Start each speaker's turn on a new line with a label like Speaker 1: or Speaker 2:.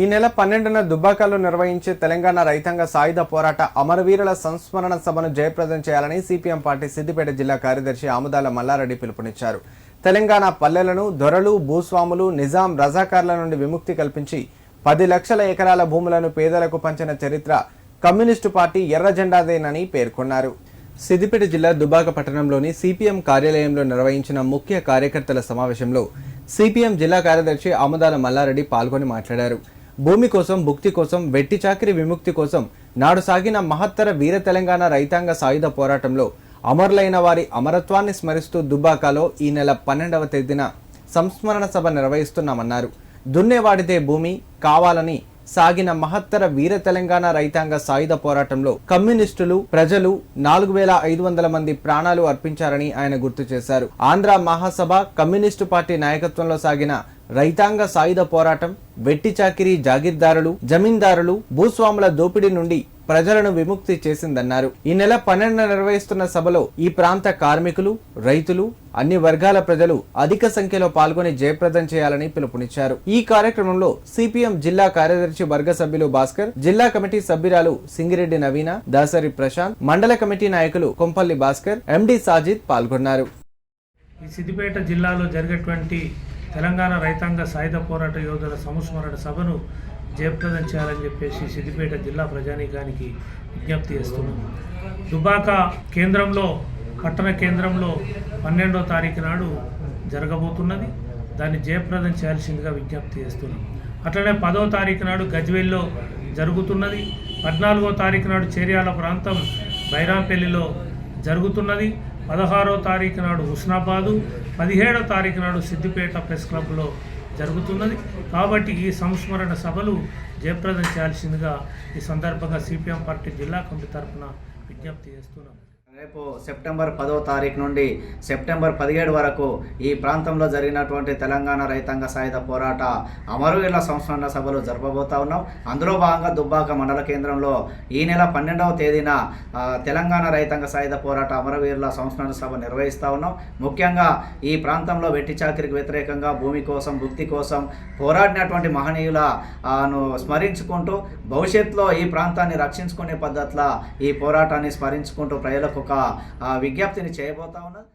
Speaker 1: ఈ నెల పన్నెండున దుబ్బాకలో నిర్వహించే తెలంగాణ రైతాంగ సాయుధ పోరాట అమరవీరుల సంస్మరణ సభను జయప్రదం చేయాలని సిపిఎం పార్టీ సిద్దిపేట జిల్లా కార్యదర్శి ఆముదాల మల్లారెడ్డి పిలుపునిచ్చారు. తెలంగాణ పల్లెలను దొరలు భూస్వాములు నిజాం రజాకార్ల నుండి విముక్తి కల్పించి పది లక్షల ఎకరాల భూములను పేదలకు పంచిన చరిత్ర కమ్యూనిస్టు పార్టీ ఎర్ర జెండాదేనని పేర్కొన్నారు. సిద్దిపేట జిల్లా దుబాక పట్టణంలోని సిపిఎం కార్యాలయంలో నిర్వహించిన ముఖ్య కార్యకర్తల సమావేశంలో సిపిఎం జిల్లా కార్యదర్శి ఆముదాల మల్లారెడ్డి పాల్గొని మాట్లాడారు. భూమి కోసం భుక్తి కోసం వెట్టి చాకిరి విముక్తి కోసం నాడు సాగిన మహత్తర వీర తెలంగాణ రైతాంగ సాయుధ పోరాటంలో అమరులైన వారి అమరత్వాన్ని స్మరిస్తూ దుబ్బాకాలో ఈ నెల పన్నెండవ తేదీన సంస్మరణ సభ నిర్వహిస్తున్నామన్నారు. దున్నేవాడిదే భూమి కావాలని సాగిన మహత్తర వీర తెలంగాణ రైతాంగ సాయుధ పోరాటంలో కమ్యూనిస్టులు ప్రజలు నాలుగు వేల ఐదు వందల మంది ప్రాణాలు అర్పించారని ఆయన గుర్తు చేశారు. ఆంధ్ర మహాసభ కమ్యూనిస్టు పార్టీ నాయకత్వంలో సాగిన రైతాంగ సాయుధ పోరాటం వెట్టి చాకిరీ జాగీర్దారులు జమీందారులు భూస్వాముల దోపిడీ నుండి ప్రజలను విముక్తి చేసిందన్నారు. ఈ నెల పన్నెండున నిర్వహిస్తున్న సభలో ఈ ప్రాంత కార్మికులు రైతులు అన్ని వర్గాల ప్రజలు అధిక సంఖ్యలో పాల్గొని జయప్రదం చేయాలని పిలుపునిచ్చారు. ఈ కార్యక్రమంలో సిపిఎం జిల్లా కార్యదర్శి వర్గ సభ్యులు భాస్కర్ జిల్లా కమిటీ సభ్యురాలు సింగిరెడ్డి నవీన దాసరి ప్రశాంత్ మండల కమిటీ నాయకులు కొంపల్లి భాస్కర్ ఎండి సాజిద్ పాల్గొన్నారు.
Speaker 2: ఈ సిద్దిపేట జిల్లాలో జరిగేటువంటి తెలంగాణ రైతాంగ సాయుధ పోరాట యోధుల సంస్మరణ సభను జయప్రదం చేయాలని చెప్పేసి సిద్దిపేట జిల్లా ప్రజానీకానికి విజ్ఞప్తి చేస్తున్నాను దుబాక కేంద్రంలో పట్టణ కేంద్రంలో పన్నెండో తారీఖు నాడు జరగబోతున్నది. దాన్ని జయప్రదం చేయాల్సిందిగా విజ్ఞప్తి చేస్తున్నాం. అట్లనే పదో తారీఖు నాడు గజ్వేల్లో జరుగుతున్నది. పద్నాలుగో తారీఖు నాడు చేర్యాల ప్రాంతం బైరాంపల్లిలో జరుగుతున్నది. పదహారో తారీఖు నాడు హుస్నాబాదు పదిహేడో తారీఖు నాడు సిద్దిపేట ప్రెస్ క్లబ్లో జరుగుతున్నది. కాబట్టి ఈ సంస్మరణ సభలు జయప్రదం చేయాల్సిందిగా ఈ సందర్భంగా సిపిఎం పార్టీ జిల్లా కమిటీ తరఫున విజ్ఞప్తి చేస్తున్నాం.
Speaker 3: రేపు సెప్టెంబర్ పదో తారీఖు నుండి సెప్టెంబర్ పదిహేడు వరకు ఈ ప్రాంతంలో జరిగినటువంటి తెలంగాణ రైతాంగ సాయుధ పోరాట అమరవీరుల సంస్మరణ సభలు జరపబోతా ఉన్నాం. అందులో భాగంగా దుబ్బాక మండల కేంద్రంలో ఈ నెల పన్నెండవ తేదీన తెలంగాణ రైతాంగ సాయుధ పోరాట అమరవీరుల సంస్మరణ సభ నిర్వహిస్తూ ఉన్నాం. ముఖ్యంగా ఈ ప్రాంతంలో వెట్టి చాకరికి వ్యతిరేకంగా భూమి కోసం భుక్తి కోసం పోరాడినటువంటి మహనీయుల స్మరించుకుంటూ భవిష్యత్తులో ఈ ప్రాంతాన్ని రక్షించుకునే పద్ధతిలో ఈ పోరాటాన్ని స్మరించుకుంటూ ప్రజలకు ఒక ఆ, విజ్ఞప్తిని చేయబోతా ఉన్నది